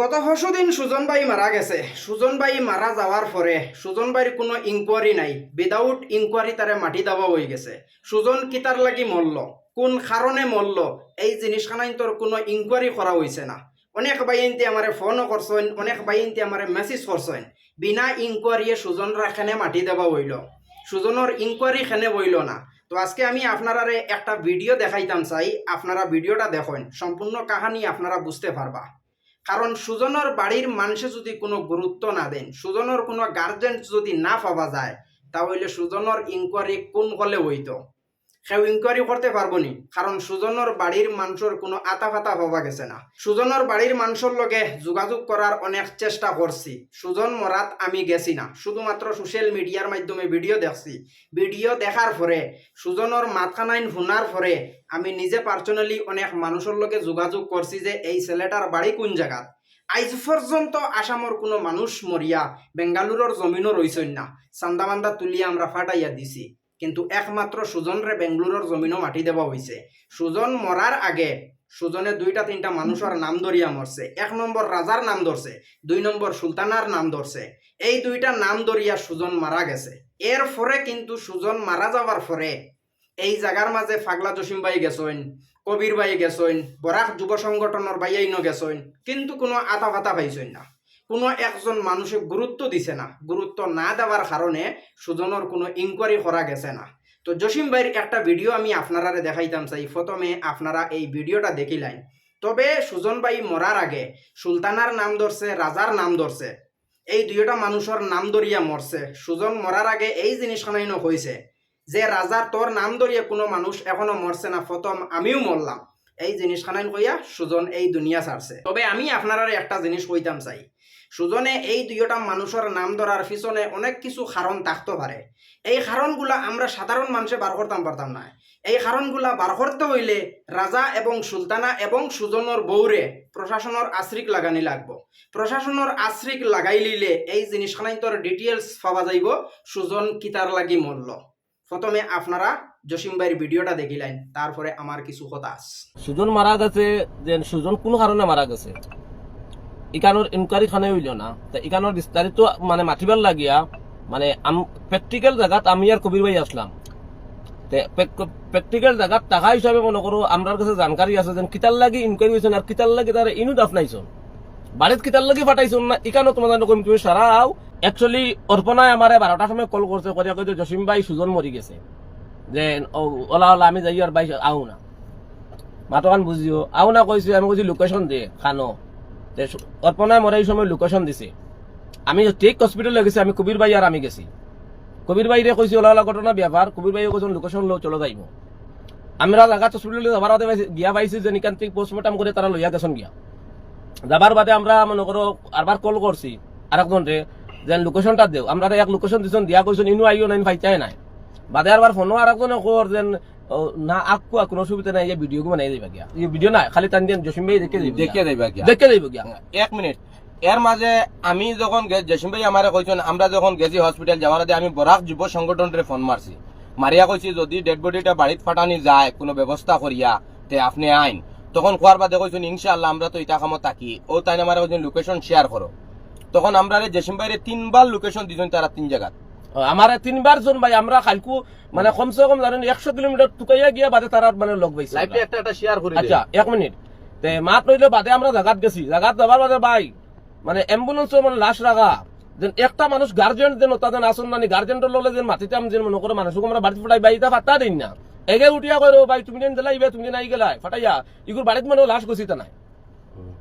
গত দিন সুজন ভাই মারা গেছে। সুজন ভাই মারা যাওয়ার পরে সুজন ভাইয়ের কোনো ইনকোয়ারি নাই। উইদাউট ইনকোয়ারি তারে মাটি দেওয়া হয়ে গেছে। সুজন কিতার লাগি মরল কোন কারণে মরল এই জিনিসখানাই তোর কোনো ইনকোয়ারি করা হয়েছে না। অনেক বাইনতে আমারে ফোনও করছেন অনেক বাইনতে আমারে মেসেজ করছেন বিনা ইনকোয়ারিয়ে সুজনরা এখানে মাটি দেওয়া হইল সুজনের ইনকোয়ারি এখানে হইল না? তো আজকে আমি আপনারারে একটা ভিডিও দেখাইতাম চাই। আপনারা ভিডিওটা দেখেন। সম্পূর্ণ কাহানি আপনারা বুঝতে পারবা কারণ সুজনের বাড়ির মানুষে যদি কোনো গুরুত্ব না দেন, সুজনের কোনো গার্জেন যদি না পাওয়া যায়, তাহলে সুজনের ইনকোয়ারি কোন হলে হইতো? সেও ইনকোয়ারি করতে পারব নি। কারণ সুজনের বাড়ির মানুষের কোনো আতা ফাতা পাওয়া গেছে না। সুজনের বাড়ির মানুষের লগে যোগাযোগ করার অনেক চেষ্টা করছি সুজন মরাত আমি গেছি না। শুধুমাত্র সোশ্যাল মিডিয়ার মাধ্যমে ভিডিও দেখছি। ভিডিও দেখার পরে সুজনের মাথানাইন শুনার পরে আমি নিজে পার্সোনালি অনেক মানুষের লগে যোগাযোগ করছি যে এই ছেলেটার বাড়ি কোন জায়গাত আইজ পর্যন্ত আসামর কোনো মানুষ মরিয়া বেঙ্গালুরুর জমিনও রইছেন না। চান্দামান্দা তুলিয়া আমরা ফাটাইয়া দিছি। কিন্তু একমাত্র সুজনরে বেঙ্গালুরুর জমিনও মাটি দেওয়া হয়েছে সুজন মরার আগে সুজনে দুইটা, তিনটা মানুষের নাম ধরিয়া মরছে এক নম্বর রাজার নাম ধরছে দুই নম্বর সুলতানার নাম ধরছে এই দুইটা নাম ধরিয়া সুজন মারা গেছে। এর পরে কিন্তু সুজন মারা যাওয়ার পরে এই জায়গার মাঝে ফাগলা জসিম ভাই গেছেন কবির ভাই গেছেন বরাক যুব সংগঠনের বাইয়াইন গেছেন কিন্তু কোনো আতা ফাতা পাইছেন না। কোনো একজন মানুষে গুরুত্ব দিছে না। গুরুত্ব না দেওয়ার কারণে সুজনের কোনো ইনকোয়ারি করা গেছে না। তো জসিম ভাইয়ের একটা ভিডিও আমি আপনারা দেখাইতাম চাই। প্রথমে আপনারা এই ভিডিওটা দেখিলেন তবে সুজন ভাই মরার আগে সুলতানার নাম ধরছে, রাজার নাম ধরছে। এই দুইটা মানুষের নাম ধরিয়া মরছে। সুজন মরার আগে এই জিনিসখানাইনো হয়েছে যে রাজার তোর নাম ধরিয়া কোনো মানুষ এখনও মরছে না। প্রথম আমিও মরলাম। এই জিনিসখানাইন কইয়া সুজন এই দুনিয়া ছাড়ছে। তবে আমি আপনারা একটা জিনিস কইতাম চাই। সুজনে এই দুইটা মানুষের নাম ধরার পিছনে অনেক কিছু কারণ থাকতে পারে এই কারণগুলা আমরা সাধারণ মানুষে বার করতাম, পারতাম না। এই কারণগুলা বার করতে হইলে রাজা এবং সুলতানা এবং সুজনের বৌরে প্রশাসনের আশ্রিক লাগানি লাগবো। প্রশাসনের আশ্রিক লাগাই লিলে এই জিনিসখানাই তোর ডিটেলস পাওয়া যাইব, সুজন কিতার লাগি মরল। প্রথমে আপনারা জসিম ভাইয়ের ভিডিওটা দেখিলেন তারপরে আমার কিছু কথা সুজন মারা গেছে যে সুজন কোন কারণে মারা গেছে। ইকানোর ইনকোয়ারি খানে হইল না। তা ইকানোর বিস্তারিত মানে মাতিবার লাগিয়া মানে প্র্যাকটিক্যাল জায়গাত আমি আর কবির ভাই আসলাম। প্র্যাকটিক্যাল জায়গাত টাকা হিসাবে মনে করো আমরার কাছে জানকারি আছে যেন কিতার লাগি ইনকোয়ারি হয়েছেন আর কিতার লাগি তার ইনু দাফনাইছন বাড়িত কিতার লাগি ফাটাইছন না ইকানো তোমাদের কম তুমি সারাও একচুয়ালি অর্পণায় আমারে বারোটার সময় কল করছে করিয়া কইতে জসিম ভাই সুজন মরি গেছে। যে ওলা ওলা, আমি যাই আর ভাই আও না। মাতকান বুঝিও আও না কইছি আমি কইছি লোকেশন দে, খানো। অর্পণায় মরে এই সময় লোকেশন দিছে। আমি ঠিক হসপিটালে গেছি, আমি কবির ভাই আর আমি গেছি। কবির ভাইরে কইছি ওলা ওলা ঘটনা ব্যাপার কবির ভাই কইছেন লোকেশন লো চলে যাইব। আমরা জায়গা হসপিটালে যাবার পাইছি- গিয়া পাইছি যে নিকান থেকে পোস্টমর্টম করে তারা লইয়া গেছেন গিয়া। যাবার বাদে আমরা মনে করো আরবার কল করছি আরেকজন রে যে লোকেশনটা দেও। আমরা এক লোকেশন দিছেন দিয়া কইছেন ইনু আইও নাই ফাইচাই নাই। বাদে আরবার ফোনও আরেকজনে কর যেন না আকু কোনো অসুবিধা নাই ভিডিও বানাই দিবা গিয়া। এই ভিডিও না খালি টান দিন জসিম ভাই দেখে দেখে দেবা গিয়া। দেখে দিব গিয়া। এক মিনিট। এর মাঝে আমি যখন জসিম ভাই আমারে কইছেন আমরা যখন গেছি হসপিটাল যাওয়ার আগে আমি বরাক যুব সংগঠনের ফোন মারছি। মারিয়া কইছি যদি ডেড বডিটা বাড়িত ফাটানি যায় কোনো ব্যবস্থা করিয়া তে আপনি আইন। তখন খোয়ার বাদে কইছেন ইনশাআল্লাহ আমরা তো ইটা কামত থাকি। ও তাই আমার কইছেন লোকেশন শেয়ার করো। তখন আমরা রে জসিম ভাইরে তিনবার লোকেশন দিছেন তারা তিন জায়গা আমার তিনবার জন ভাই আমরা কালকু মানে কমসে কম জানেন একশো কিলোমিটার টুকাইয়া গিয়া বাদে তারা মানে লগ পাইছে। একটা একটা শেয়ার করে আচ্ছা এক মিনিট। তে মাত রইলে বাদে আমরা জাগাত গেছি। জাগাত যাবার বাদে ভাই মানে অ্যাম্বুলেন্স মানে লাশ রাখা। যেন একটা মানুষ গার্জেন যেন তাদের আসন নানি গার্জেনটার ললে যেন মাটিতে আমি যেন মনে করে মানুষকে আমরা বাড়িতে ফাটাই বাইতা ফাটা দিন না। এগে উঠিয়া কই রো ভাই তুমি যেন দিলাই তুমি আই গেলাই ফাটাইয়া ইগুর বাড়িতে মানে লাশ গছিতা নাই।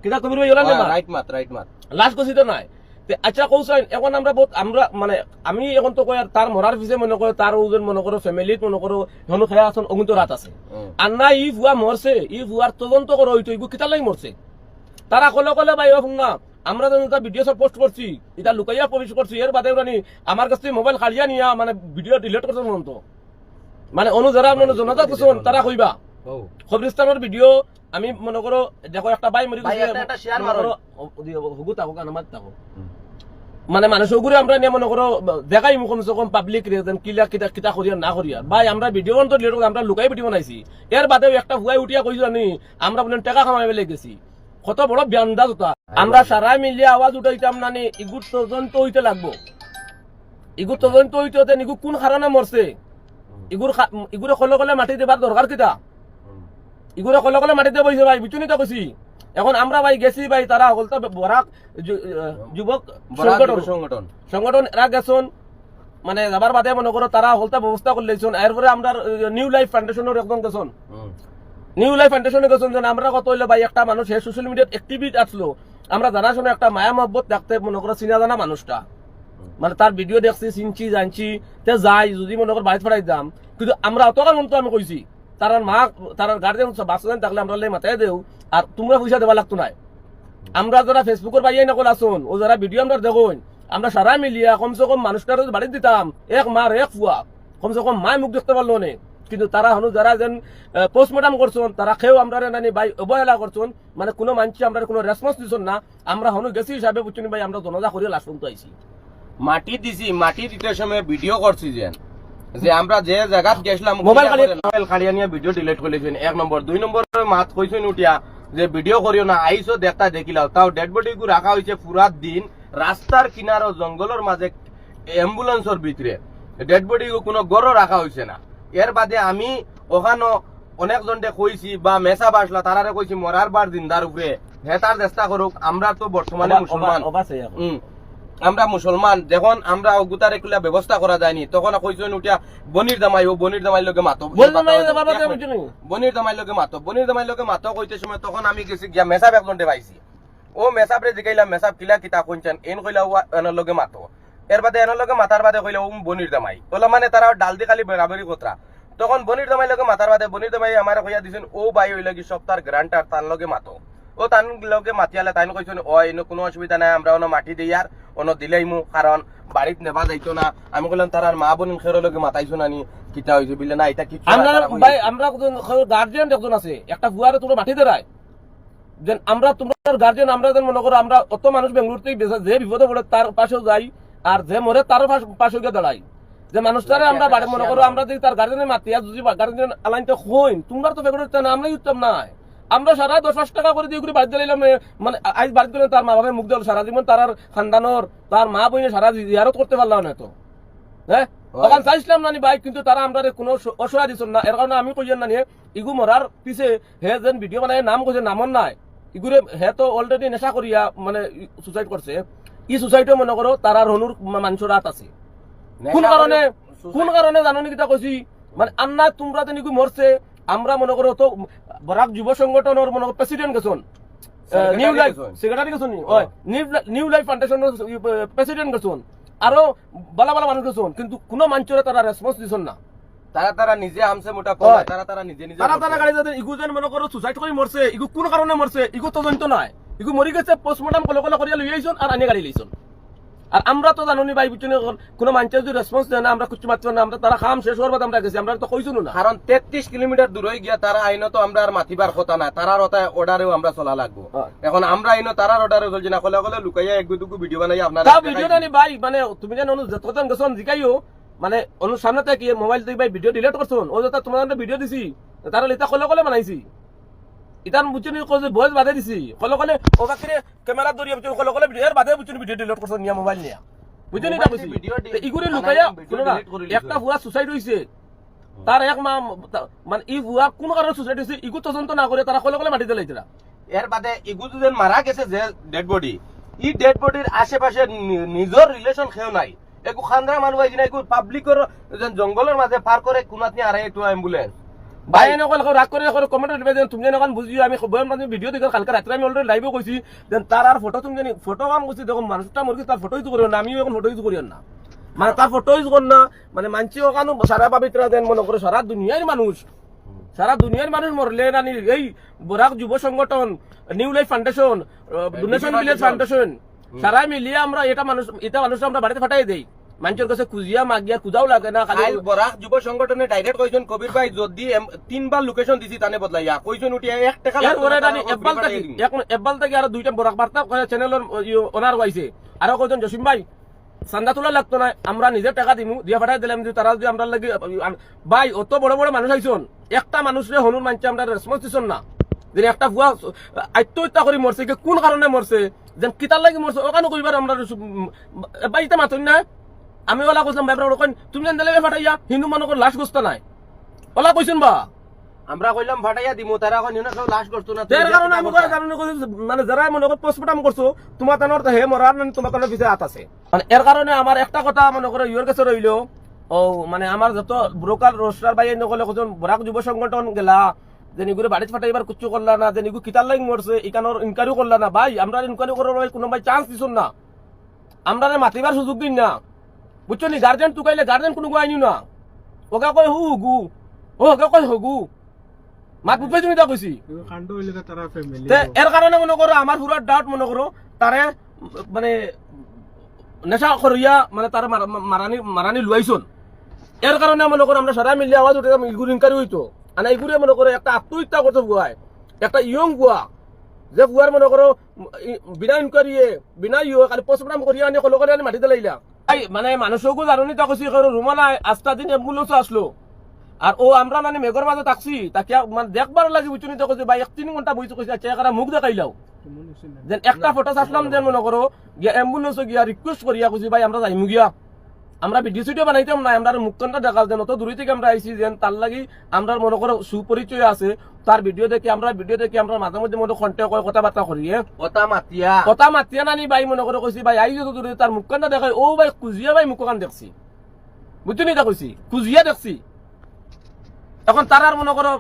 কিতা কবির ভাই ওলা না রাইট মাত রাইট মাত। লাশ গছিত নাই। আচ্ছা কৌশাইন এখন আমরা বহুত আমরা মানে আমি এখন তো আর তার মরার পিছে মনে করো তার ওজন মনে করো ফ্যামিলিত মনে করো হনু খেয়া আছেন অগুন্ত রাত আছে। আর না ই ভুয়া মরছে ই ভুয়ার তদন্ত করো হইতো ইগু কিতার লাগি মরছে তারা কলে কলে ভাই ও না আমরা যেন এটা ভিডিও সব পোস্ট করছি এটা লুকাইয়া পোস্ট করছি এর বাদে রানি আমার কাছ থেকে মোবাইল কাড়িয়া নিয়া মানে ভিডিও ডিলিট করছে মন তো মানে অনু যারা মানে জনতা কুসুন তারা কইবা। ও। কবরিস্তানের ভিডিও আমি মনে করো দেখো একটা ভাই, মারো। হুগু থাকো কানা মাত থাকো মানে মানুষ ওগুলো আমরা নিয়ে মনে করো দেখাই কমসে কম পাবলিক কিলা কিতা কিতা করিয়া না করিয়া। ভাই আমরা ভিডিও তো লিড আমরা লুকাই ভিডিও বানাইছি। এর বাদেও একটা হুয়াই উঠিয়া কইছো জানি আমরা বলেন টাকা কামাই বেলে গেছি। কত বড় ব্যান্ডা জোতা। আমরা সারাই মিলিয়ে আওয়াজ উঠাইতাম না নি ইগুর তদন্ত হইতে লাগবো। ইগুর তদন্ত হইতে ইগু কোন কারণে মরছে? ইগুর ইগুরে কলে কলে মাটি দেবার দরকার কিতা? ইগুরে কলে কলে মাটি দেবইছে ভাই বুঝুনি তো কইছি। এখন আমরা ভাই গেছি ভাই তারা হলতা বরাক যুবক সংগঠন। সংগঠন। সংগঠন এরা গেছন মানে যাবার বাদে মনে করো তারা হলতা ব্যবস্থা এরপরে আমরা নিউ লাইফ ফাউন্ডেশনের একদম গেছন। নিউ লাইফ ফাউন্ডেশনে গেছেন যেন আমরা কত হইলে ভাই একটা মানুষ সোশ্যাল মিডিয়াত অ্যাক্টিভিট আসলো। আমরা জানাশোনা একটা মায়া মহব্বত দেখতে মনে করো চিনা জানা মানুষটা। মানে তার ভিডিও দেখছি চিনছি জানছি তে যাই যদি মনে করো বাড়িতে ফেরাই দাম কিন্তু আমরা মতো আমি কইছি। তার মা তার গার্জেন বাচ্চাদের থাকলে আমরা মাথায় দেও আর তোমরা পয়সা দেওয়া লাগতো না। আমরা যারা ফেসবুকের বাইরে নকল আসুন ও যারা ভিডিও আমরা দেখুন, আমরা সারা মিলিয়া কমসে কম মানুষটার বাড়ি দিতাম, এক মার এক ফুয়া, কমসে কম মায় মুখ দেখতে পারল না। কিন্তু তারা হনু যারা যেন পোস্টমর্টম করছেন, তারা খেয়েও আমরা নানি ভাই অবহেলা করছেন মানে কোনো মানুষ আমরা কোনো রেসপন্স দিচ্ছেন না, আমরা হনু গেছি হিসাবে বুঝছেন ভাই, আমরা জনজা করিয়া লাস্ট পর্যন্ত আইছি। মাটি দিছি, মাটি দিতে সময় ভিডিও করছি যে যে আমরা যে জায়গাত গেছিলাম মোবাইল কাড়িয়ে- মোবাইল কাড়িয়া নিয়ে ভিডিও ডিলিট এক নম্বর দুই নম্বর মাত কইছেন উঠিয়া যে ভিডিও করিও না আইসো দেখতা দেখিলাও। তাও ডেড বডি গু রাখা হয়েছে পুরা দিন রাস্তার কিনার ও জঙ্গলের মাঝে অ্যাম্বুলেন্সের ভিতরে ডেড বডি কোনো গড়ও রাখা হয়েছে না। এর বাদে আমি ওখানে অনেকজনকে কইছি বা মেসা বাসলা তারারে কইছি মরার বার জিন্দার উপরে হে তার চেষ্টা করুক আমরা তো বর্তমানে মুসলমান। আমরা মুসলমান যখন আমরা অগুতার এগুলা ব্যবস্থা করা যায়নি। তখন কইছেন উঠিয়া বনির দামাই ও বনির দামাই লোকে মাতো বনির দামাই লোকে মাতো বনির দামাই লোকে মাতো কইতে সময় তখন আমি গেছি গিয়া মেসাব একজন পাইছি। ও মেসাব রে জিকাইলাম মেসাব কিলা কিতা কইছেন এন কইলা ও এনার লগে মাতো এর বাদে এনার লগে মাতার বাদে কইলা ও বনির দামাই কইলা মানে তারা ডাল দি খালি বেরাবরি কতরা তখন বনির দামাই লগে মাতার বাদে বনির দামাই আমার কইয়া দিছেন ও বাই হইলা কি সপ্তাহ গ্রান্টার তার লগে মাতো ও তান লগে মাতিয়ালে তাইন কইছেন ও এনে কোনো অসুবিধা নাই আমরা অন্য মাটি দিই আর অন্য দিলেইমু কারণ বাড়িত নেবা যাইতো না। আমি কইলাম তার মা বোন খেরো লগে মাতাইছো নানি কিতা হইছে বিলে না এটা কিছু আমরা ভাই আমরা গার্জিয়ান একজন আছে। একটা ফুয়ারে তোমরা মাটি দেরায় যেন আমরা তোমার গার্জিয়ান আমরা যেন মনে করো আমরা অত মানুষ বেঙ্গলোরতেই বেসা- যে বিপদে পড়ে তার পাশেও যাই আর যে মরে তার পাশে গিয়ে দাঁড়াই। যে মানুষটারে আমরা বাড়ি মনে করো আমরা যদি তার গার্জেনের মাতি আর যদি গার্জেন আলাইনটা হইন তোমরা তো বেঙ্গলোর না আমরাই উত্তম নাই। আমরা সারা দশ পাঁচ টাকা করে দিয়ে বাড়িতে দিলাম মানে আজ বাড়িতে গেলে তার মা বাবার মুখ দিল সারা জীবন তার খানদানোর তার মা বইনে সারা জিয়ারত করতে পারলাম না তো। হ্যাঁ তখন চাইছিলাম না ভাই কিন্তু তারা আমরা কোনো অসহায় দিচ্ছেন না। এর কারণে আমি কইয়েন না নিয়ে ইগু মরার পিছে হে যেন ভিডিও বানায় নাম কইছে নামন নাই। ইগুরে হে তো অলরেডি নেশা করিয়া মানে সুসাইড করছে। ই সুসাইডও মনে করো তারার হনুর মানুষের রাত আছে। কোন কারণে কোন কারণে জানো নি কিতা কইছি? মানে আন্না তোমরা তো নিকু মরছে আমরা মনে করো তো বরাক যুব সংগঠনের মনে করো প্রেসিডেন্ট গেছন। নিউ লাইফ সেক্রেটারি গেছন। নিউ লাইফ ফাউন্ডেশনের প্রেসিডেন্ট গেছন। আরও বালা বালা মানুষ গেছন। কিন্তু কোনো মানুষের তারা রেসপন্স দিছন না। তারা তারা নিজে আমসে মোটা। করে তারা তারা নিজে নিজে তারা তারা গাড়ি যাতে ইগু যেন মনে করো সুসাইড করে মরছে ইগু কোন কারণে মরছে ইগু তদন্ত নাই। ইগু মরি গেছে পোস্টমর্টম কলে কলে করিয়া লই আইছন আর আনি গাড়ি লইছন আর আমরা তো জানো ভাই বুঝছেন কোনো মানুষের যদি রেসপন্স দেয় না আমরা কিছু মাত্র না আমরা তারা খাম শেষ হওয়ার আমরা গেছি আমরা তো কইছো না। কারণ তেত্রিশ কিলোমিটার দূরে গিয়া তারা আইনত আমরা আর মাতিবার কথা না তারার ওটা অর্ডারেও আমরা চলা লাগবো। এখন আমরা আইনো তারার অর্ডারে চলছি না কলে কলে লুকাইয়া এক দুটুকু ভিডিও বানাই আপনার তা ভিডিও জানি ভাই মানে তুমি জানো যতজন গেছন জিকাইও মানে অনু সামনে থেকে মোবাইল থেকে ভাই ভিডিও ডিলেট করছন ও যেটা তোমার ভিডিও দিছি তারা লিতা কলে কলে বানাইছি। ইতান বুঝছেন যে ভয়েস বাদে দিছি। কলে কলে ও বাকিরে ক্যামেরা ধরিয়া বুঝছেন কলে কলে ভিডিও এর বাদে বুঝছেন ভিডিও ডিলিট করছন নিয়া মোবাইল নিয়া। দিয়ে video delete ইগুরে লুকাইয়া না দিছে। একটা ভুয়া সুসাইড হইছে তার এক মা মানে ই ভুয়া কোন কারণে সুসাইড হইছে ইগু তদন্ত না করে তারা কলে কলে মাটি দিলাইতরা এর বাদে ইগু যেন মারা গেছে যে ডেড বডি ই ডেড বডির আশেপাশে নি- নিজের রিলেশন খেও নাই। একু খান্দ্রা মানুষ কিনা একু পাবলিকের জঙ্গলের মাঝে পার করে কোনাতনি আরে একটু অ্যাম্বুলেন্স কৰি দিবে যেন তুমি এনেকুৱা বুজি আমি বয়ান মানে দেখি কালকে ৰাতি আমি অলৰেডি লাইভো যেন আৰু ফটো তুমি জানি ফটো কাম কৈছি দেখো মানুষটা তার ফটো ইউজ করিও না আমিও এখন ফটো ইউজ করিও না। মানে তার ফটো ইউজ কর না মানে মানছি ওখানে সারা পাবিত্রা দেন মনে করে সারা দুনিয়ার মানুষ সারা দুনিয়ার মানুষ মরলে রানি এই বরাক যুব সংগঠন new life foundation donation village foundation সারাই মিলিয়ে আমরা এটা মানুষ এটা মানুষ আমরা বাড়িতে ফাটাই দেই। মানুষের কাছে খুঁজিয়া মাগিয়া খুঁজাও লাগে না খালি বরাক যুব সংগঠনে ডাইরেক্ট কইছেন কবির ভাই যদি তিনবার লোকেশন দিছি তানে বদলাইয়া। কইছেন উঠিয়া এক টাকা জানি তারা থাকি এখন এব্বাল থাকি আর দুইটা বরাক বার্তা চ্যানেলের ওনার হয়েছে আরও কয়জন জসিম ভাই চান্দা তোলা লাগতো না আমরা নিজে টাকা দিমু দিয়া পাঠাই দিলাম তারা যদি আমরা লাগি ভাই অত বড় বড় মানুষ আইছন একটা মানুষরে হনুর মানছে আমরা রেসপন্স দিছন না। যে একটা ভুয়া আত্মহত্যা করে মরছে কি কোন কারণে মরছে যেন কিতার লাগি মরছে ওখানে কইবার আমরা বাইতে মাতুন না। আমি ওলা কইলাম ভাই ওখানে তুমি জান দিলে ফাটাইয়া হিন্দু মানুষ লাশ গোস্ত নাই। ওলা কইছেন বা। আমরা কইলাম ফাটাইয়া দিমু তারা এখন কেউ লাশ করতো না এর কারণে আমি কই কারণে মানে যারা মনে কর পোস্টমর্টম করছ তোমার তানোর হে মরার না তোমার তানোর পিছে হাত আছে। মানে এর কারণে আমার একটা কথা মনে করো ইয়োর কাছে রইল ও মানে আমার যত ব্রোকার রোস্টার বাই নকলে কজন বরাক যুব সংগঠন গেলা যে নিগুরে বাড়িতে ফাটাইবার কুচ্ছু করলা না যে নিগু কিতার লাগি মরছে ইকানোর ইনকোয়ারি করলা না ভাই আমরা ইনকোয়ারি করার কোনো ভাই চান্স দিছুন না। আমরা মাতিবার সুযোগ দিন না। বুঝছ নি? গার্জেন টুকাইলে গার্জেন কোনো আইনি না। ওকে কয় হু গু। ও ওকে কয় হগু মাত বুঝবাই তুমি তা কইছি এর কারণে মনে করো আমার পুরো ডাউট মনে করো তারে মানে নেশা করিয়া মানে তার মারানি মারানি লুয়াইছন এর কারণে মনে করো আমরা সবাই মিলিয়ে আওয়াজ উঠে ইগুর ইনকারি হইতো। আর ইগুরে মনে করো একটা আত্মহত্যা করতে বুয়ায় একটা ইয়ং বুয়া যে বুয়ার মনে করো বিনা ইনকোয়ারিয়ে বিনা ইয়ে খালি পোস্টমর্টম করিয়া আনি কলো করে আনি মাটিতে লাইলা। এই মানে মানুষকে জানি তা কৈছে আৰু রুমা নাই আস্তা দিন এম্বুলেন্সো আসলো আর ও আমরা মানে মেঘর মাঝে থাকছি তাকে মানে দেখবার লাগি বুঝুনি তো কইছে ভাই, এক তিন ঘণ্টা বইছে আচ্ছা একারা মুখ দেখাইলাও যেন একটা ফটো আসলাম যেন মনে করো গিয়া অ্যাম্বুলেন্সে গিয়া রিকোয়েস্ট করিয়া কইছি ভাই, আমরা যাইমু গিয়া। আমরা ভিডিও সিডিও বানাইতাম না আমরা মুক্তনটা দেখাল যেন অত দূরে থেকে আমরা আইছি যেন তার লাগি আমরা মনে করো সুপরিচয় আছে তার ভিডিও দেখি আমরা ভিডিও দেখি আমরা মাঝে মধ্যে মনে কন্টেক্ট করে কথাবার্তা করি? কথা মাতিয়া। কথা মাতিয়া নানি ভাই মনে করে কইছি ভাই আই যত দূরে তার মুখখানটা দেখাই ও ভাই কুজিয়া ভাই মুখখান দেখছি। বুঝছ নি তা কইছি? কুজিয়া দেখছি। এখন তার আর মনে করো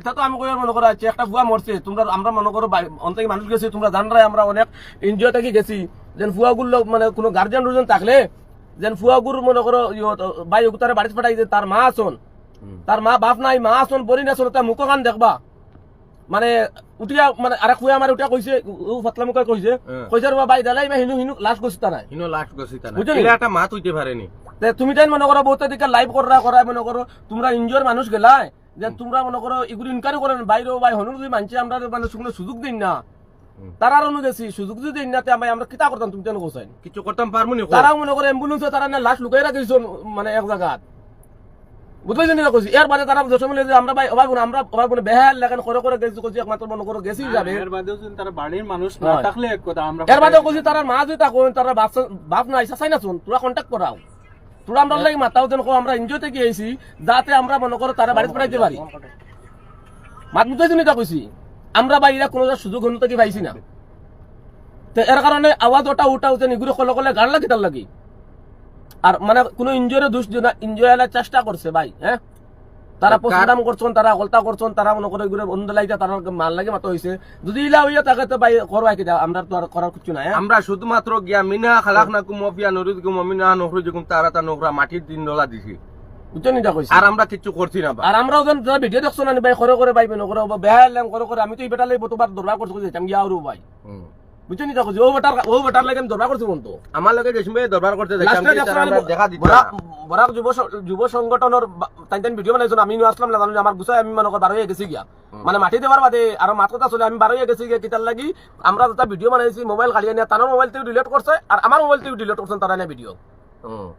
এটা তো আমি কই মনে করো আচ্ছা একটা বুয়া মরছে। তোমরা আমরা মনে করো অনেক মানুষ গেছি তোমরা জানরাই আমরা অনেক এনজিও থেকে গেছি। যেন ফুয়াগুলো মানে কোনো গার্জিয়ান রুজন থাকলে যেন ফুয়াগুর মনে করো ওকে তারা বাড়িতে পাঠাই যে তার মা আসন। তার মা বাপ নাই মা আসন বলি না তার মুখখান দেখবা। মানে উঠিয়া মানে আরেক ফুয়া আমার উঠিয়া কইছে ও ফাতলা মুখে কইছে। কইছে রে ভাই দালাই ভাই হিনু হিনু লাশ গছিতা নাই হিনো লাশ গছিতা না বুঝলি? এটা একটা মাত হইতে পারেনি তে তুমি তাই মনে করো বহুত দিকে লাইভ করা করা মনে করো তোমরা ইনজোর মানুষ গেলাই। যে তোমরা মনে করো এগুলো ইনকারি করেন বাইরে ভাই হনু যদি মানছে আমরা মানে শুকনো সুযোগ দিন না। তারা গেছি সুযোগ যদি আমি আমরা কিতা করতাম তুমি কেন কোসাইন কিছু করতাম পারমু নি তারাও মনে করে অ্যাম্বুলেন্সে তারা না লাশ লুকাই রাখিস মানে এক জায়গাত বুঝতে না কইছি এর বাদে তারা যখন যে আমরা ভাই অভাব আমরা অভাব বেহাল লেখান করে করে গেছি কইছি একমাত্র মনে করো গেছি যাবে। এর বাদেও যদি তারা বাড়ির মানুষ না থাকলে এক কথা আমরা এর বাদে কইছি তারা মা যদি তারা বাপ বাপ চাই না শুন তোরা কন্ট্যাক্ট করাও তোরা আমরা লাগি মাতাও যেন কও আমরা এনজয় থেকে আইছি যাতে আমরা মনে করো তারা বাড়িতে পাঠাইতে পারি মাত বুঝতে শুনি তা কইছি আমরা বাইরে কোনো সুযোগ হন থেকে পাইছি না? তো এর কারণে আওয়াজ ওটা উঠা উঠে নিগুড়ি কলে কলে গান লাগি তার লাগি। আর মানে কোনো ইনজয়ের দোষ দিও না ইনজয় চেষ্টা করছে ভাই হ্যাঁ তারা পোস্টমর্টম করছেন তারা গলতা করছেন তারা মনে করে ঘুরে তারা মাল লাগে মাতো হয়েছে যদি ইলা হইয়া তাকে তো ভাই আমরা তো আর করার কিছু নাই? আমরা শুধুমাত্র গিয়া মিনা খালাক না কুম অফিয়া নরুদ কুম মিনা নহরু যুকুম তারা তা নোংরা মাটির দিন ডলা দিছি। আর আমরা কিচ্ছু করছি না বা। আর আমরাও যেন যারা ভিডিও দেখছ না ভাই করে করে ভাই করে বেহাল ল্যাং করে করে আমি তো এই বেটার লাগি তোমার দরবার করছি যেতাম গিয়া আরও ভাই। হুম। বুঝছেন এটা ও বেটার ও বেটার লাগে আমি দরবার করছি বন্ধু। আমার লগে ভাই দরবার করতে তারা না আমরা দেখা দিত বরাক বরাক যুব যুব সংগঠনের তাই তাই ভিডিও বানাইছো আমি নিয়ে আসলাম না জানো আমার গুছাই আমি মনে কর বারো হয়ে গেছি গিয়া। মানে মাটি দেওয়ার বাদে আর মাত কথা চলে আমি বারো হয়ে গেছি গিয়া কিতার লাগি আমরা যেটা ভিডিও বানাইছি মোবাইল কালিয়ে নিয়ে তার মোবাইল থেকে ডিলিট করছে আর আমার মোবাইল থেকে ডিলিট করছেন তারা ভিডিও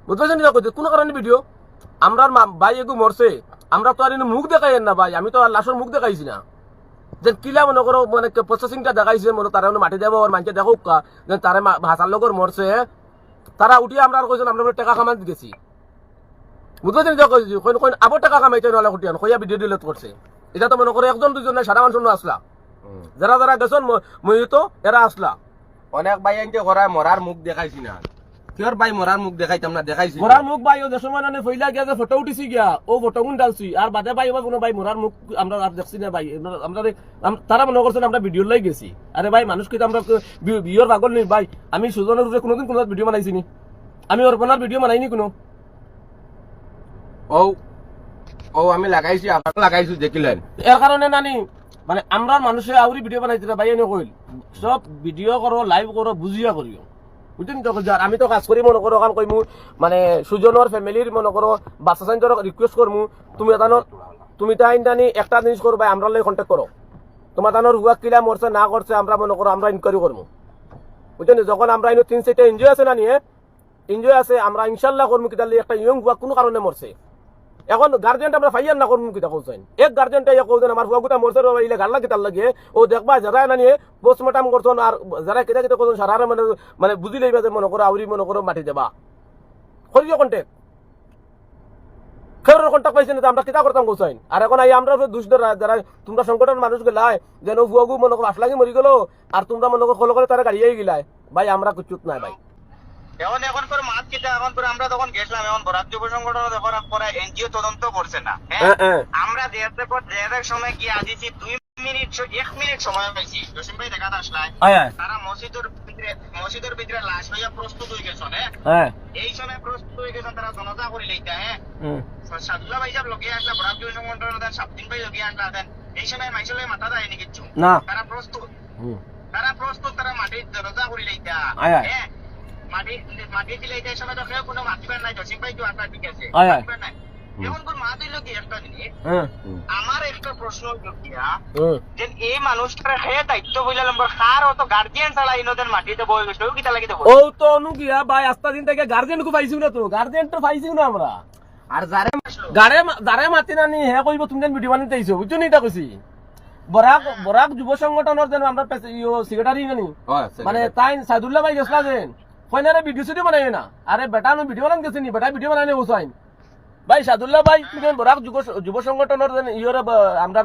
বুঝতে পারছেন কোনো কারণে ভিডিও আমরা ভাই এগু মরছে আমরা তো আর মুখ দেখাই না ভাই আমি তো আর লাশের মুখ দেখাইছি না। যে কিলা মনে করো মানে প্রসেসিংটা দেখাইছে মনে তারা মাটি দেবো আর মানুষে দেখো যে তারা ভাষার লগর মরছে তারা উঠিয়ে আমরা আর কইছেন আমরা টাকা কামাই গেছি বুঝতে কইছি কইন কইন আবার টাকা কামাইতে নহলে উঠিয়ান কইয়া ভিডিও ডিলিট করছে এটা তো মনে করো একজন দুজন সারা মানুষ আসলা যারা যারা গেছেন মই তো এরা আসলা অনেক ভাই আনতে করায় মরার মুখ দেখাইছি না। কিয়র ভাই মরার মুখ দেখাইতাম না দেখাইছি। মোরার মুখ ভাই ও যে সময় ফইলা গিয়া যে ফটো উঠিছি গিয়া ও ফটো গুন ডালছি। আর বাদে ভাই এবার কোনো ভাই মোরার মুখ আমরা আর দেখছি না ভাই আমরা তারা মনে করছেন আমরা ভিডিও লাই গেছি। আরে ভাই মানুষ কিন্তু আমরা বি- বিয়ের পাগল নেই ভাই আমি সুজনের রূপে কোনোদিন কোনো ভিডিও বানাইছি নি। আমি অর্পণার ভিডিও বানাইনি কোনো। ও ও আমি লাগাইছি আপনার লাগাইছি দেখিলেন। এর কারণে নানি মানে আমরা মানুষে আউরি ভিডিও বানাইছি ভাই এনে কইল। সব ভিডিও করো লাইভ করো বুঝিয়া করিও বুঝছেন তো? আমি তো কাজ করি, মনে করো কারণ কইমু মানে সুজনের ফ্যামিলির মনে করো, বাচ্চা সাইন রিকোয়েস্ট করমু, তুমি এদানো তুমি তাই জানি একটা জিনিস করো ভাই আমরা কন্ট্যাক্ট করো। তোমার তানোর হুয়া কিলা মরছে, না করছে, আমরা মনে করো, আমরা ইনকোয়ারি করব বুঝলেন যখন আমরা ইনো তিন চারটা এনজয় আছে না নিয়ে এনজয় আছে, আমরা ইনশাল্লাহ করব কিতালি একটা ইয়ং হুয়া কোনো কারণে মরছে। এখন গার্জেন্ট আমরা ফাইয়ার না করুন কিতা কৌছেন এক গার্জেন্টে ইয়া কৌছেন আমার ফুয়াকুতা মোরসের ইলে গাল্লা কিতার লাগে। ও দেখবা, যারা না নিয়ে পোস্টমর্টম করছেন আর যারা কিতা কিতা করছেন, সারা মানে মানে বুঝি লইবা যে মনে করো, আউরি মনে করো, মাটি দেবা। করিও কন্টেক্ট খেউরের কন্টাক্ট পাইছেন আমরা কিতা করতাম কৌছেন আর এখন আই, আমরা দুষ ধরা যারা তোমরা সংকটের মানুষ গেলাই যেন ফুয়াগু মনে করো, আসলাগি মরি গেল, আর তোমরা মনে করো, খোলো করে তারা গাড়িয়ে গেলাই ভাই, আমরা কুচুত নাই, ভাই। এখন এখন করে মাছ কেটে এখন করে আমরা তখন গেছিলাম এখন বরাক যুব সংগঠন যখন পরে এনজিও তদন্ত করছে না। হ্যাঁ? হ্যাঁ হ্যাঁ। আমরা দেড়টার পর দেড়টার সময় গিয়ে আজিছি দুই মিনিট এক মিনিট সময় পাইছি। জসিম ভাই দেখা আসলাই তারা মসজিদের ভিতরে মসজিদের ভিতরে লাশ হইয়া প্রস্তুত হয়ে গেছে হ্যাঁ? হ্যাঁ। এই সময় প্রস্তুত হয়ে গেছেন তারা জনতা করে লইতা হ্যাঁ? সাদুল্লাহ ভাই সাহেব লগে আসলা বরাক যুব সাবদিন ভাই লগে আসলা দেন এই সময় মাইসলে মাথা দেয়নি কিচ্ছু? না। তারা প্রস্তুত তারা প্রস্তুত তারা মাটির জনতা করে লইতা। হ্যাঁ? আমার একটা প্রশ্ন হইল যে এই মানুষটার হে দায়িত্ব বইলা নম্বর কার অত গার্জিয়ান ছাড়া ইনোদের মাটিতে বই গেছিল কিতা লাগি দেবো? ও তো অনুকিয়া ভাই আস্তা দিন থেকে গার্জেন কো পাইছিও না তো গার্জেন তো পাইছিও না আমরা। আর যারে গারে যারে মাতি নানি হে কইব তুমি যেন ভিডিও বানাইতে আইছো বুঝছ নি এটা কইছি বরাক বরাক যুব সংগঠনের যেন আমরা সেক্রেটারি নানি মানে তাই সাইদুল্লাহ ভাই গেছলা যেন। কইনা রে ভিডিও সিডিও বানাইবে না? আরে বেটা আমি ভিডিও বানান গেছি নি? বেটা ভিডিও বানাইলে হুসাইন ভাই সাদুল্লাহ ভাই বরাক যুব যুব সংগঠনের ইয়রে আমরা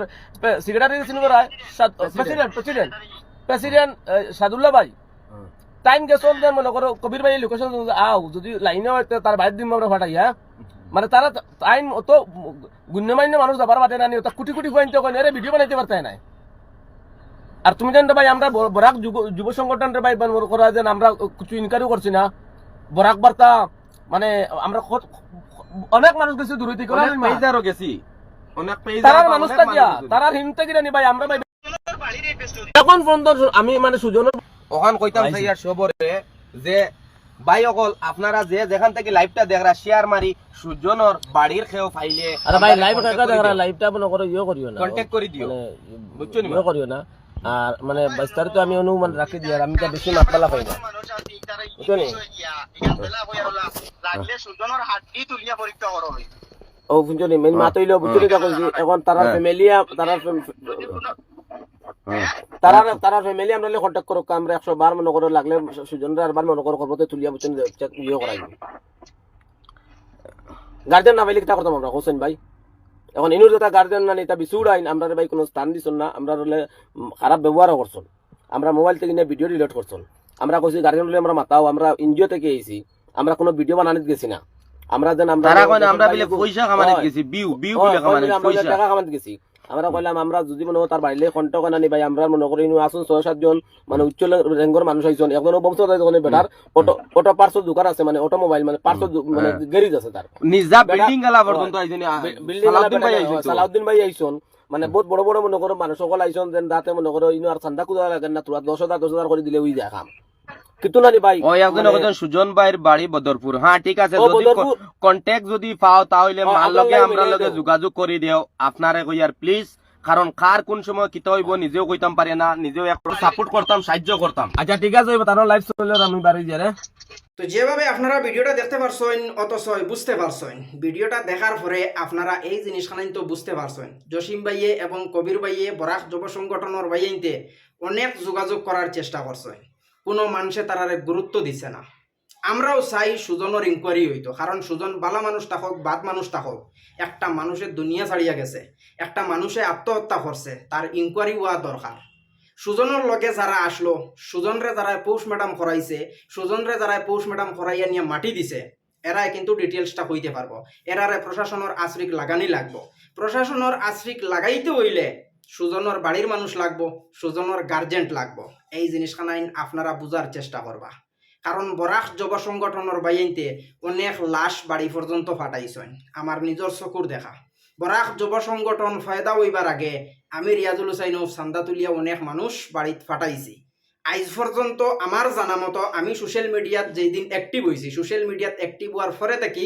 secretary president president president Sadullah ভাই। টাইম গেছন যে মনে করো কবির ভাই লোকেশন আও যদি লাইনে হয় তার বাইর দিন আমরা ফাটাই হ্যাঁ মানে তারা টাইম অত গুণ্যমান্য মানুষ যাবার বাটে না? কোটি কোটি পয়েন্ট কয় রে ভিডিও বানাইতে পারতে নাই। আর তুমি জানতে ভাই আমরা বরাক যুব সংগঠনের ভাই মনে করা যে আমরা কিছু ইনকারিও করছি না। বরাক বার্তা মানে আমরা অনেক মানুষ গেছে দূর থেকে অনেক পেজারও গেছি। অনেক পেজ তারার মানুষটা গিয়া তারার হিমতে গিয়া নি ভাই আমরা ভাই এখন পর্যন্ত আমি মানে সুজনের ওখান কইতাম পাইছি। সাইয়ার সবরে যে ভাই অকল আপনারা যে যেখান থেকে লাইভটা দেখরা শেয়ার মারি সুজনর বাড়ির খেও ফাইলে আরে ভাই লাইভ কাকা দেখা লাইভটা মনে করো ইয়ে করিও না। কন্টাক্ট করে দিও। মানে বুঝছ নি ইয়ে করিও না। আর মানে বাইস্তারে তো আমি অনুমান রাখি দিই আর আমি তো বেশি মাতলা পাই না। হই ও বুঝছ নি মেন মাত হইল বুঝছ এখন তারা ফ্যামিলি তারা তারা তারা ফ্যামিলি আমরা কন্টাক্ট করো আমরা একশো বার মনে করো লাগলে সুজনরা মনে করো তুলিয়া ইয়ে করাই। গার্জেন না পাইলে কিতা করতাম আমরা? হোসেন ভাই। এখন ইনুর যেটা গার্জেন না এটা বিচুর আইন আমরা ভাই কোনো স্থান দিছন না আমরা খারাপ ব্যবহারও করছন। আমরা মোবাইল থেকে নিয়ে ভিডিও ডিলিট করছন। আমরা কইছি গার্জেন হলে আমরা মাতাও আমরা এনজিও থেকে এসেছি আমরা কোনো ভিডিও বানানিত গেছি না। আমরা যেন আমরা আমরা বিলে পয়সা গেছি বিউ বিউ বিলে পয়সা। টাকা কামানিত গেছি। আমরা কইলাম আমরা যদি মনে হয় তার বাড়িলে কণ্ঠ কানা নি ভাই আমরা মনে করি আসুন ছয় সাতজন মানে উচ্চ রেঙ্গর মানুষ আইছেন একজন বংশ যখন বেটার অটো অটো পার্সল দোকান আছে মানে অটো মোবাইল মানে পার্সল মানে গ্যারেজ আছে তার নিজা বিল্ডিং গালা পর্যন্ত আইছেনি বিল্ডিং ভাই আইছে সালাউদ্দিন ভাই আইছন। মানে বহুত বড় বড় মনে করো মানুষ সকল আইছন যেন দাতে মনে করো ইনু আর ঠান্ডা কুদা লাগে না তোরা দশ হাজার দশ হাজার করে দিলে ওই যায় কাম কিন্তু না নি ভাই ওই একজন মানে- একজন সুজন ভাইয়ের বাড়ি বদরপুর হ্যাঁ ঠিক আছে যদি কন্ট্যাক্ট যদি পাও তাহলে মার লগে আমরা লগে যোগাযোগ করে দিও আপনারে কইয়ার প্লিজ কারণ কার কোন সময় কিতা হইব নিজেও কইতাম পারে না নিজেও একটু সাপোর্ট করতাম সাহায্য করতাম আচ্ছা ঠিক আছে তার লাইভ চলে আমি বাড়ি যাই তো যেভাবে আপনারা ভিডিওটা দেখতে পারছেন অথচ বুঝতে পারছেন ভিডিওটা দেখার পরে আপনারা এই জিনিসখানাই তো বুঝতে পারছেন জসিম ভাইয়ে এবং কবির ভাইয়ে বরাক যুব সংগঠনের ভাইয়েতে অনেক যোগাযোগ করার চেষ্টা করছেন কোনো মানুষে তারারে গুরুত্ব দিছে না। আমরাও চাই সুজনের ইনকোয়ারি হইতো, কারণ সুজন বালা মানুষ থাকক বাদ মানুষ থাকক একটা মানুষের দুনিয়া ছাড়িয়া গেছে, একটা মানুষে আত্মহত্যা করছে, তার ইনকোয়ারি হওয়া দরকার। সুজনের লগে যারা আসলো, সুজনরে যারা পৌষ ম্যাডাম করাইছে, সুজনরে যারা পৌষ ম্যাডাম করাইয়া নিয়ে মাটি দিছে, এরাই কিন্তু ডিটেলসটা কইতে পারব। এরারে প্রশাসনের আশ্রিক লাগানি লাগবো। প্রশাসনের আশ্রিক লাগাইতে হইলে সুজনের বাড়ির মানুষ লাগবো, সুজনের গার্জেন্ট লাগবো। এই জিনিসখানাইন আপনারা বুঝার চেষ্টা করবা। কারণ বরাক যুব সংগঠনের বাইনতে অনেক লাশ বাড়ি পর্যন্ত ফাটাইছেন। আমার নিজের চকুর দেখা। বরাক যুব সংগঠন ফায়দা হইবার আগে আমি রিয়াজুল হুসাইনও চান্দা তুলিয়া অনেক মানুষ বাড়িত ফাটাইছি। আজ পর্যন্ত আমার জানা মতো আমি সোশ্যাল মিডিয়াত যেই দিন অ্যাক্টিভ হয়েছি সোশ্যাল মিডিয়াত অ্যাক্টিভ হওয়ার পরে থেকে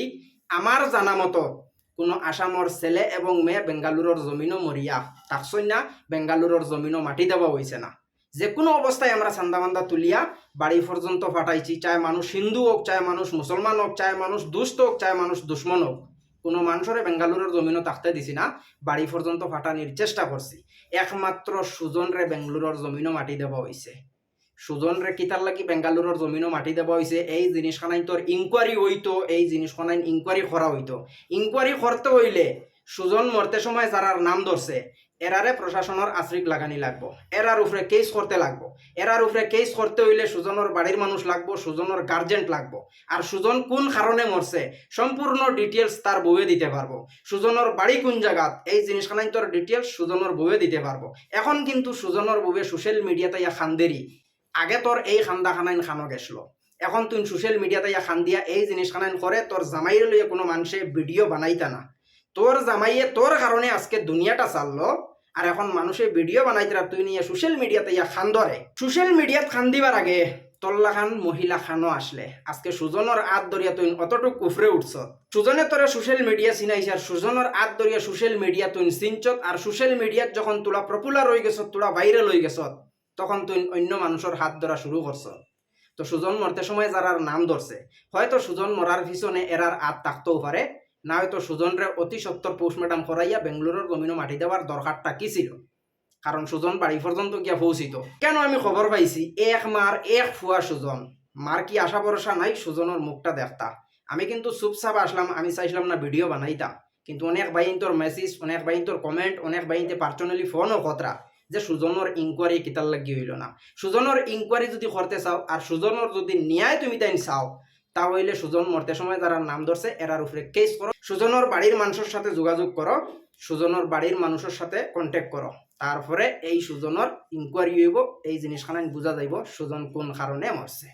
আমার জানা মতো কোনো আসামর ছেলে এবং মেয়ে বেঙ্গালুরুর জমিনও মরিয়া তাকছই না বেঙ্গালুরুর জমিনও মাটি দেওয়া হয়েছে না। যে কোনো অবস্থায় আমরা চান্দামান্দা তুলিয়া বাড়ি পর্যন্ত ফাটাইছি চায় মানুষ হিন্দু হোক চায় মানুষ মুসলমান হোক চায় মানুষ দুষ্ট হোক চায় মানুষ দুশ্মন হোক কোনো মানুষরে বেঙ্গালুরুর জমিনও থাকতে দিছি না বাড়ি পর্যন্ত ফাটানির চেষ্টা করছি একমাত্র সুজনরে বেঙ্গালুরুর জমিনও মাটি দেওয়া হয়েছে সুজনরে কিতার লাগি বেঙ্গালুরুর জমিনও মাটি দেওয়া হয়েছে এই জিনিসখানাইন তোর ইনকোয়ারি হইতো এই জিনিসখানাইন ইনকোয়ারি করা হইতো ইনকোয়ারি করতে হইলে সুজন মরতে সময় যারার নাম ধরছে এরারে প্রশাসনের আশ্রিক লাগানি লাগবো এরার উপরে কেস করতে লাগবো। এরার উপরে কেস করতে হইলে সুজনের বাড়ির মানুষ লাগবো সুজনের গার্জেন্ট লাগবো। আর সুজন কোন কারণে মরছে সম্পূর্ণ ডিটেলস তার বউয়ে দিতে পারব সুজনের বাড়ি কোন জায়গাত এই জিনিসখানাই তোর ডিটেলস সুজনের বউয়ে দিতে পারব এখন কিন্তু সুজনের বউয়ে সোশ্যাল মিডিয়াতে ইয়া খান্দেরি আগে তোর এই খান্দাখানাইন খানো গেছলো। এখন তুই সোশ্যাল মিডিয়াতে ইয়া খান দিয়া এই জিনিসখানাইন করে তোর জামাইয়ের লইয়া কোনো মানুষে ভিডিও বানাইতা না। তোর জামাইয়ে তোর কারণে আজকে দুনিয়াটা চাললো আর এখন মানুষে ভিডিও বানাইতরা তুই নিয়ে সোশ্যাল মিডিয়াতে ইয়া খান ধরে সোশ্যাল মিডিয়াত খান দিবার আগে তল্লা খান, মহিলা খানও আসলে। আজকে সুজনের আত দরিয়া তুই অতটুক উফরে উঠছ। সুজনে তোরে সোশ্যাল মিডিয়া চিনাইছে আর সুজনের আত দরিয়া সোশ্যাল মিডিয়া তুই চিনছত আর সোশ্যাল মিডিয়াত যখন তোলা পপুলার হয়ে গেছত, তোলা বাইরে লই গেছত তখন তুই অন্য মানুষের হাত ধরা শুরু করছ। তো সুজন মরতে সময় যারার নাম ধরছে হয়তো সুজন মরার পিছনে এরার আত থাকতেও পারে না হয়তো সুজনরে অতি সত্তর পোস্টমর্টম করাইয়া বেঙ্গালুরুর জমিনও মাটি দেওয়ার দরকারটা কি ছিল কারণ সুজন বাড়ি পর্যন্ত গিয়া পৌঁছিত। কেন আমি খবর পাইছি? এক মার এক ফুয়া সুজন। মার কি আশা ভরসা নাই? সুজনের মুখটা দেখতা। আমি কিন্তু চুপচাপ আসলাম, আমি চাইছিলাম না ভিডিও বানাইতাম। কিন্তু অনেক বাইন তোর মেসেজ অনেক বাইন তোর কমেন্ট অনেক বাইনতে পার্সোনালি ফোনও খতরা যে সুজনের ইনকোয়ারি কিতার লাগি হইল না। সুজনের ইনকোয়ারি যদি করতে চাও আর সুজনের যদি ন্যায় তুমি তাই চাও, তাহলে সুজন মরতে সময় যারা নাম ধরছে এরার উপরে কেস করো সুজনের বাড়ির মানুষের সাথে যোগাযোগ করো সুজনের বাড়ির মানুষের সাথে কন্ট্যাক্ট করো তারপরে এই সুজনের ইনকোয়ারি হইব, এই জিনিসখানে বোঝা যাইব, সুজন কোন কারণে মরছে